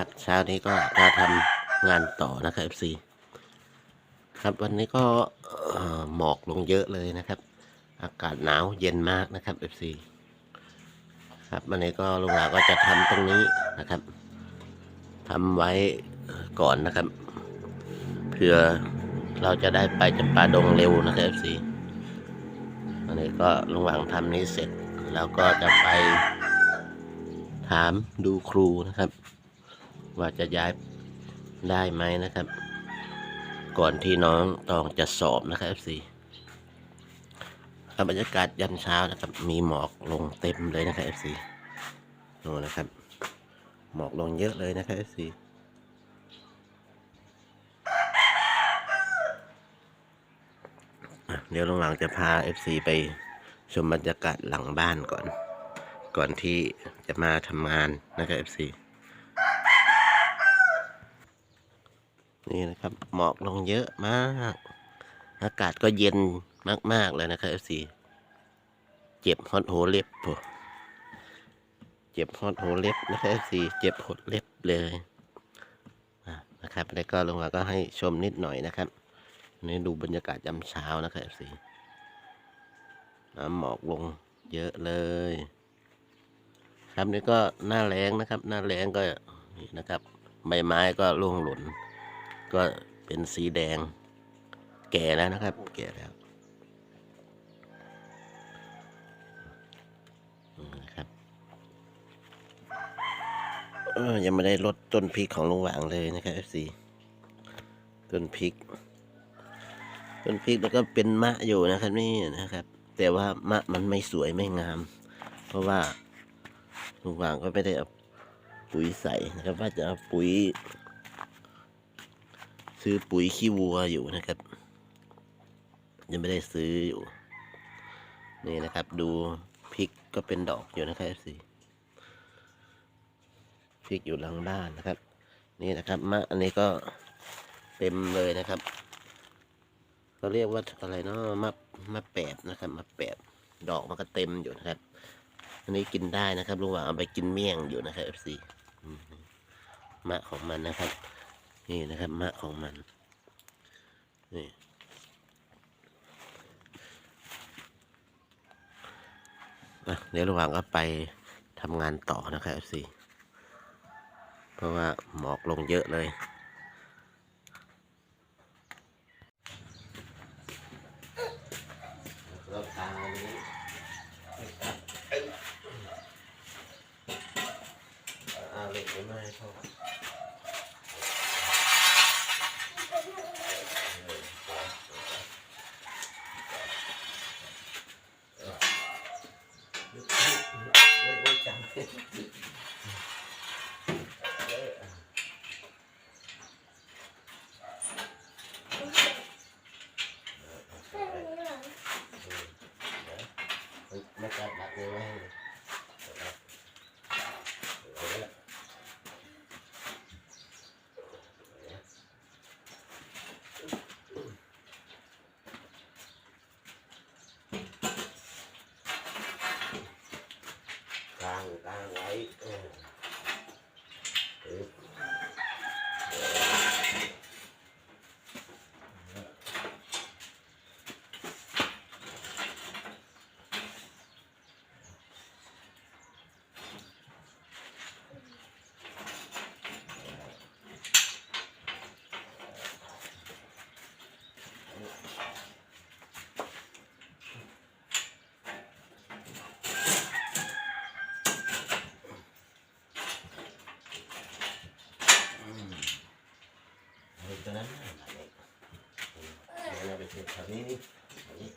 ครับเช้านี้ก็จะทำงานต่อนะครับ FC ครับวันนี้ก็หมอกลงเยอะเลยนะครับ อากาศหนาวเย็นมากนะครับ FC ครับวันนี้ก็ลุงหลาก็จะทำตรงนี้นะครับทำไว้ก่อนนะครับเพื่อเราจะได้ไปจำปาดงเร็วนะครับ FC วันนี้ก็ลุงหวังทำนี้เสร็จ แล้วก็จะไปถามดูครูนะครับ ว่าจะย้ายได้ไหมนะครับ ก่อนที่น้องตองจะสอบนะครับ FC ครับบรรยากาศยันเช้านะครับ มีหมอกลงเต็มเลยนะครับ FC ดูนะครับ หมอกลงเยอะเลยนะครับ FC อ่เดี๋ยวลุงหวังจะพา FC ไปชมบรรยากาศหลังบ้านก่อน ก่อนที่จะมาทำงานนะครับ FC นี่นะครับ หมอกลงเยอะมาก อากาศก็เย็นมาก ๆ เลยนะครับ FC เจ็บฮอตโหเล็บโอ้เจ็บฮอตโหเล็บนะครับ FC เจ็บหดเล็บเลยนะครับ แล้วก็ลงมาก็ให้ชมนิดหน่อยนะครับนี่ดูบรรยากาศยามเช้านะครับ FC น้ำหมอกลงเยอะเลย ครับนี่ก็หน้าแรงนะครับ หน้าแรงก็นี่นะครับ ใบไม้ก็ร่วงหล่น ก็เป็นสีแดง แก่แล้วนะครับ แก่แล้วนะครับเออยังไม่ได้ลดต้นพริกของลุงหวางเลยนะครับ FC ต้นพริก ต้นพริกแล้วก็เป็นมะอยู่นะครับนี่นะครับ แต่ว่ามะมันไม่สวยไม่งาม เพราะว่าลุงหวางก็ไม่ได้เอาปุ๋ยใส่นะครับ ว่าจะเอาปุ๋ย ซื้อปุ๋ยขี้วัวอยู่นะครับ ยังไม่ได้ซื้ออยู่ นี่นะครับ ดูพริกก็เป็นดอกอยู่นะครับสิพริกอยู่หลังบ้านนะครับ นี่นะครับมะอันนี้ก็เต็มเลยนะครับเขาเรียกว่าอะไรเนาะมะมะแปบนะครับมะแปบดอกมันก็เต็มอยู่นะครับ อันนี้กินได้นะครับลุงหว่างเอาไปกินเมี่ยงอยู่นะครับเอฟซีมะของมันนะครับ นี่นะครับมะของมัน นี่เดี๋ยวระหว่างก็ไปทำงานต่อนะครับ FC เพราะว่าหมอกลงเยอะเลยเราทางอันนี้เอาเหล็กไม่ให้เข้า โอ้ยโอ้ยจัง ไม่จับหนักเลยไว้ให้เลยเอาละกลางกลางไว้เออเออ เอาตัวนั้นน่ะอันนี้เดี๋ยวเราไปเช็ดแถวนี้นี่อันนี้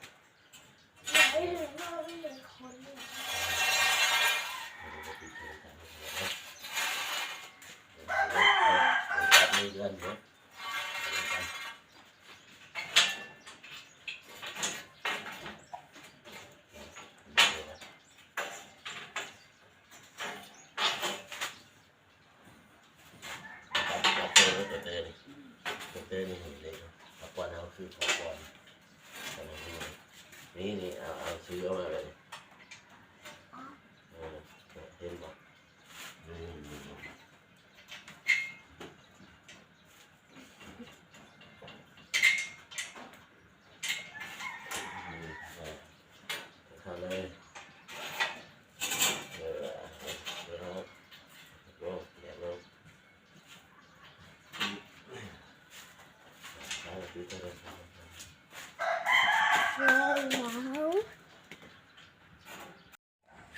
ไม่เห็นว่าไม่เห็นคนเลย เราไปเช็ดแถวนี้เดือนเนาะตัวเตอร์ตัวเตอร์นี่ตัว เตอร์นี่เห็นเลยเอาก่อนเอาคือขอก่อนนี่นี่เอาเอาซื้อเอามาเลยเออเห็นบอกนี่นี่นี่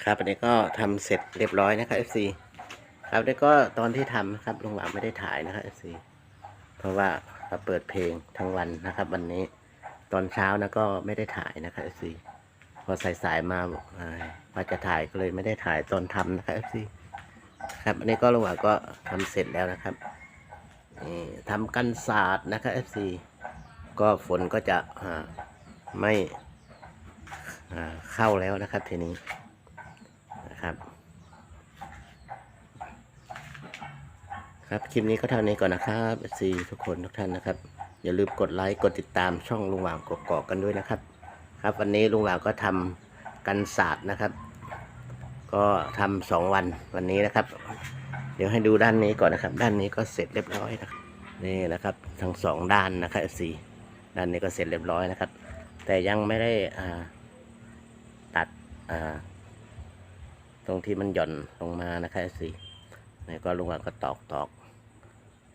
ครับอันนี้ก็ทำเสร็จเรียบร้อยนะครับ FC ครับแล้วก็ตอนที่ทำนะครับลุงหวางไม่ได้ถ่ายนะครับ FC เพราะว่าเราเปิดเพลงทั้งวันนะครับ วันนี้ตอนเช้านะก็ไม่ได้ถ่ายนะครับ FC พอสายๆมาบอกอ่าว่าจะถ่ายก็เลยไม่ได้ถ่ายตอนทำนะครับ FC ครับอันนี้ก็ลุงหวางก็ทำเสร็จแล้วนะครับนี่ทำกันศาสตร์นะครับ FC ก็ฝนก็จะไม่เข้าแล้วนะครับทีนี้ นะครับ ครับคลิปนี้ก็เท่านี้ก่อนนะครับซีทุกคนทุกท่านนะครับ อย่าลืมกดไลค์กดติดตามช่องลุงหว่างกกอกกันด้วยนะครับ ครับวันนี้ลุงหว่างก็ทำกันศาสตร์นะครับ ก็ทำสองวันวันนี้นะครับ เดี๋ยวให้ดูด้านนี้ก่อนนะครับ ด้านนี้ก็เสร็จเรียบร้อยนะครับนี่นะครับทั้งสองด้านนะครับสีด้านนี้ก็เสร็จเรียบร้อยนะครับ แต่ยังไม่ได้อ่าตัดอ่า รงที่มันหย่อนลงมานะครับสินี่ก็ลุงหวางก็ตอกตอก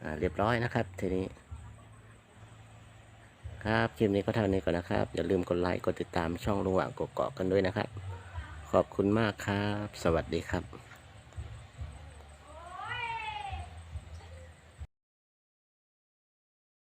อ่าเรียบร้อยนะครับ ทีนี้ ครับคลิปนี้ก็เท่านี้ก่อนนะครับ อย่าลืมกดไลค์กดติดตามช่องลุงหวางกกอกกันด้วยนะครับ ขอบคุณมากครับ สวัสดีครับ